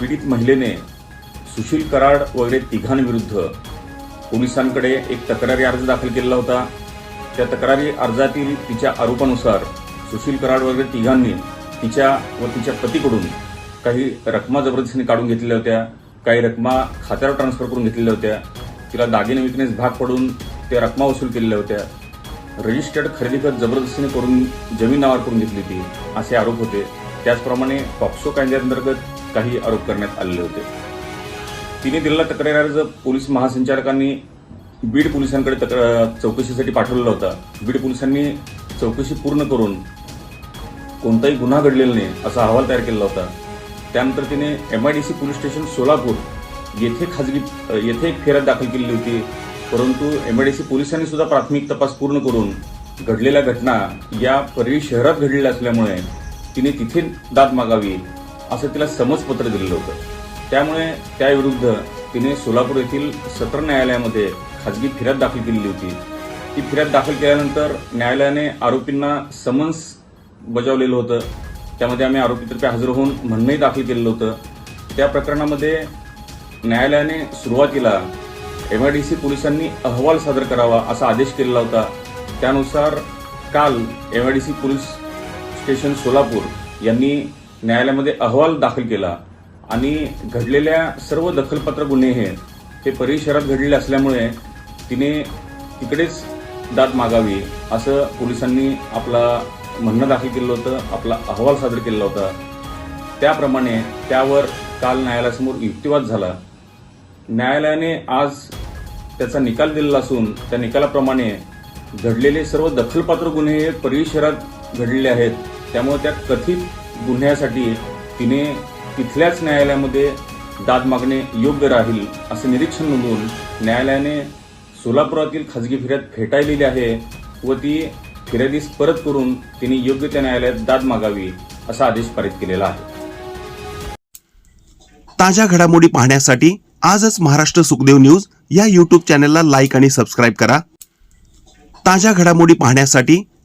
पीडित महिलेने सुशील कराड वगैरे तिघांविरुद्ध पोलिसांकडे एक तक्रारी अर्ज दाखल केलेला होता. त्या तक्रारी अर्जातील तिच्या आरोपानुसार सुशील कराड वगैरे तिघांनी तिच्या व तिच्या पतीकडून काही रकमा जबरदस्तीने काढून घेतलेल्या होत्या. काही रकमा खात्यावर ट्रान्सफर करून घेतलेल्या होत्या. तिला दागिने विकण्यास भाग पडून त्या रकमा वसूल केलेल्या होत्या. रजिस्टर्ड खरेदी खत जबरदस्तीने करून जमीन नावावर करून घेतली होती असे आरोप होते. त्याचप्रमाणे पॉक्सो कायद्याअंतर्गत काही आरोप करण्यात आलेले होते. तिने दिलेला तक्रार अर्ज पोलीस महासंचालकांनी बीड पोलिसांकडे तक्रार चौकशीसाठी पाठवलेला होता. बीड पोलिसांनी चौकशी पूर्ण करून कोणताही गुन्हा घडलेला नाही असा अहवाल तयार केलेला होता. त्यानंतर तिने M I D C police station Solapur येथे खाजगी येथे एक फेऱ्यात दाखल केलेली होती. परंतु एम आय डी सी पोलिसांनी सुद्धा प्राथमिक तपास पूर्ण करून घडलेल्या घटना या परळी शहरात घडलेल्या असल्यामुळे तिने तिथे दाद मागावी. असं तिला समजपत्र दिलेलं होतं. त्यामुळे त्याविरुद्ध तिने सोलापूर येथील सत्र न्यायालयामध्ये खाजगी फिर्याद दाखल केलेली होती. ती फिर्याद दाखल केल्यानंतर न्यायालयाने आरोपींना समन्स बजावलेलं होतं. त्यामध्ये आम्ही आरोपीतर्फे हजर होऊन म्हणणंही दाखल केलेलं होतं. त्या प्रकरणामध्ये न्यायालयाने सुरुवातीला एम आय डी सी पोलिसांनी अहवाल सादर करावा असा आदेश केलेला होता. त्यानुसार काल M I D C police station Solapur यांनी न्यायालयामध्ये अहवाल दाखल केला आणि घडलेल्या सर्व दखलपत्र गुन्हे हे हे परळी शहरात घडलेले असल्यामुळे तिने तिकडेच दाद मागावी असं पोलिसांनी आपला म्हणणं दाखल केलं होतं आपला अहवाल सादर केलेला होता. त्याप्रमाणे त्यावर काल न्यायालयासमोर युक्तिवाद झाला. न्यायालयाने आज त्याचा निकाल दिलेला असून त्या निकालाप्रमाणे घडलेले सर्व दखलपात्र गुन्हे हे परळी शहरात घडलेले आहेत. त्यामुळे त्या कथित गुन्ह्यासाठी तिने तिथल्याच न्यायालयामध्ये दाद मागणे योग्य राहील असं निरीक्षण नोंदवून न्यायालयाने सोलापुरातील खाजगी फिर्याद फेटाळलेली आहे व ती फिर्यादीस परत करून तिने योग्य त्या न्यायालयात दाद मागावी असा आदेश पारित केलेला आहे. ताज्या घडामोडी पाहण्यासाठी आजच महाराष्ट्र सुखदेव न्यूज या यूट्यूब चॅनलला लाईक आणि सबस्क्राईब करा. ताज्या घडामोडी पाहण्यासाठी